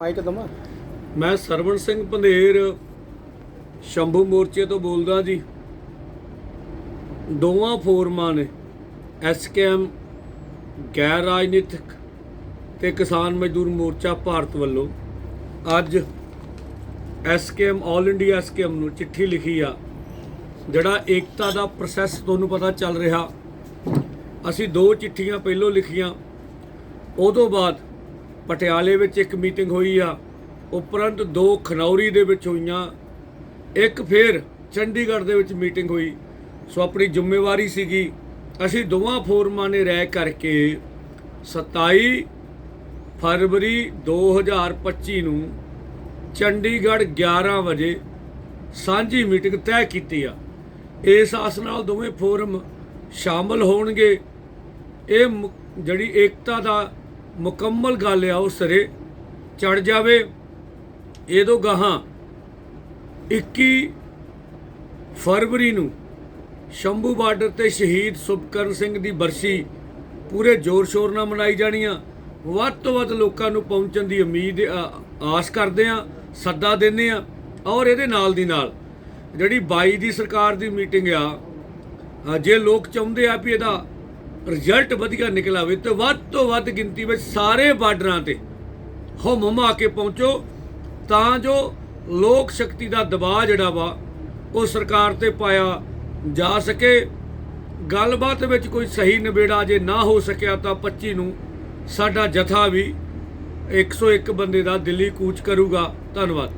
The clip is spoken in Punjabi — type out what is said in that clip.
ਮਾਈਕ ਦਮਾ। ਮੈਂ ਸਰਵਣ ਸਿੰਘ ਪੰਧੇਰ, ਸ਼ੰਭੂ ਮੋਰਚੇ ਤੋਂ ਬੋਲਦਾ ਜੀ। ਦੋਵਾਂ ਫੋਰਮਾਂ ਨੇ ਐਸਕੇਐਮ ਗੈਰ ਰਾਜਨੀਤਿਕ ਤੇ ਕਿਸਾਨ ਮਜ਼ਦੂਰ ਮੋਰਚਾ ਭਾਰਤ ਵੱਲੋਂ ਅੱਜ ਐਸਕੇਐਮ ਆਲ ਇੰਡੀਆ ਐਸਕੇਐਮ ਨੂੰ ਚਿੱਠੀ ਲਿਖੀ ਆ, ਜਿਹੜਾ ਏਕਤਾ ਦਾ ਪ੍ਰੋਸੈਸ ਤੁਹਾਨੂੰ ਪਤਾ ਚੱਲ ਰਿਹਾ। ਅਸੀਂ ਦੋ ਚਿੱਠੀਆਂ ਪਹਿਲੋਂ ਲਿਖੀਆਂ, ਉਦੋਂ ਬਾਅਦ ਪਟਿਆਲੇ ਵਿੱਚ ਇੱਕ ਮੀਟਿੰਗ ਹੋਈ ਆ, ਉਪਰੰਤ ਦੋ ਖਨੌਰੀ ਦੇ ਵਿੱਚ ਹੋਈਆਂ। ਇੱਕ ਫਿਰ ਚੰਡੀਗੜ੍ਹ ਦੇ ਵਿੱਚ ਮੀਟਿੰਗ ਹੋਈ। ਸੋ ਆਪਣੀ ਜ਼ਿੰਮੇਵਾਰੀ ਸੀਗੀ, ਅਸੀਂ ਦੋਵਾਂ ਫੋਰਮਾਂ ਨੇ ਰਹਿ ਕਰਕੇ 27 ਫਰਵਰੀ 2025 ਨੂੰ ਚੰਡੀਗੜ੍ਹ 11 ਵਜੇ ਸਾਂਝੀ ਮੀਟਿੰਗ ਤੈਅ ਕੀਤੀ ਆ। ਇਸ ਆਸ ਨਾਲ ਦੋਵੇਂ ਫੋਰਮ ਸ਼ਾਮਲ ਹੋਣਗੇ। ਇਹ ਮੁ- ਜਿਹੜੀ ਏਕਤਾ ਦਾ ਮੁਕੰਮਲ ਗੱਲ ਆ ਉਹ ਸਿਰੇ। ਚੜ ਜਾਵੇ। ਇਹਦੋਂ ਗਾਹਾਂ 21 ਫਰਵਰੀ ਨੂੰ ਸ਼ੰਭੂ ਬਾਰਡਰ ਤੇ ਸ਼ਹੀਦ ਸੁਭਕਰਨ ਸਿੰਘ ਦੀ ਬਰਸੀ ਪੂਰੇ ਜ਼ੋਰ ਸ਼ੋਰ ਨਾਲ ਮਨਾਈ ਜਾਣੀ ਆ। ਵੱਧ ਤੋਂ ਵੱਧ ਲੋਕਾਂ ਨੂੰ ਪਹੁੰਚਣ ਦੀ ਉਮੀਦ ਆਸ ਕਰਦੇ ਆ, ਸੱਦਾ ਦਿੰਦੇ ਆ ਔਰ ਇਹਦੇ ਨਾਲ ਦੀ ਨਾਲ ਜਿਹੜੀ 22 ਦੀ ਸਰਕਾਰ ਦੀ ਮੀਟਿੰਗ ਆ ਜੇ ਲੋਕ ਚਾਹੁੰਦੇ ਆ ਵੀ ਇਹਦਾ ਰਿਜ਼ਲਟ ਵਧੀਆ ਨਿਕਲ ਆਵੇ ਤੇ ਵੱਧ ਤੋਂ ਵੱਧ ਗਿਣਤੀ ਵਿੱਚ ਸਾਰੇ ਬਾਰਡਰਾਂ ਤੇ ਹੁਮ ਕੇ ਪਹੁੰਚੋ, ਤਾਂ ਜੋ ਲੋਕ ਸ਼ਕਤੀ ਦਾ ਦਬਾਅ ਜਿਹੜਾ ਵਾ, ਉਹ ਸਰਕਾਰ ਤੇ ਪਾਇਆ ਜਾ ਸਕੇ। ਗੱਲਬਾਤ ਵਿੱਚ ਕੋਈ ਸਹੀ ਨਿਬੇੜਾ ਜੇ ਨਾ ਹੋ ਸਕਿਆ ਤਾਂ 25 ਨੂੰ ਸਾਡਾ ਜਥਾ ਵੀ 101 ਬੰਦੇ ਦਾ ਦਿੱਲੀ ਕੂਚ ਕਰੂਗਾ। ਧੰਨਵਾਦ।